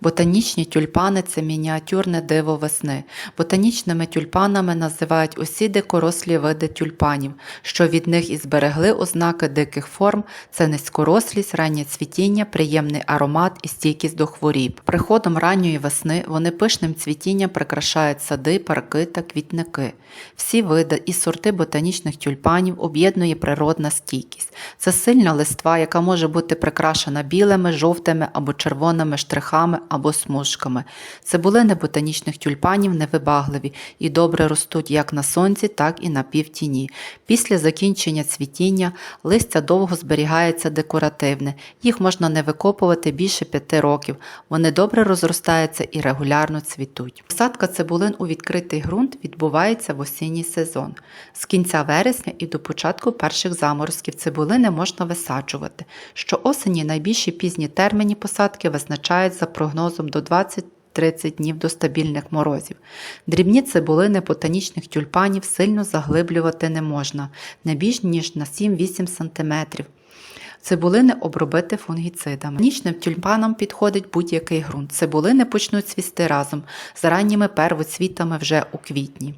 Ботанічні тюльпани це мініатюрне диво весни. Ботанічними тюльпанами називають усі дикорослі види тюльпанів, що від них і зберегли ознаки диких форм це низькорослість, раннє цвітіння, приємний аромат і стійкість до хворіб. Приходом ранньої весни вони пишним цвітінням прикрашають сади, парки та квітники. Всі види і сорти ботанічних тюльпанів об'єднує природна стійкість. Це сильна листва, яка може бути прикрашена білими, жовтими або червоними штрихами або смужками. Цибулини ботанічних тюльпанів невибагливі і добре ростуть як на сонці, так і на півтіні. Після закінчення цвітіння листя довго зберігається декоративне. Їх можна не викопувати більше п'яти років. Вони добре розростаються і регулярно цвітуть. Посадка цибулин у відкритий ґрунт відбувається в осінній сезон. З кінця вересня і до початку перших заморозків цибулини можна висаджувати. Що осені найбільші пізні терміни посадки визначають за прогнозом до 20 30 днів до стабільних морозів. Дрібні цибулини ботанічних тюльпанів сильно заглиблювати не можна, не більш ніж на 7-8 см. Цибулини обробити фунгіцидами. Нічним тюльпанам підходить будь-який ґрунт. Цибулини почнуть цвісти разом з ранніми первоцвітами вже у квітні.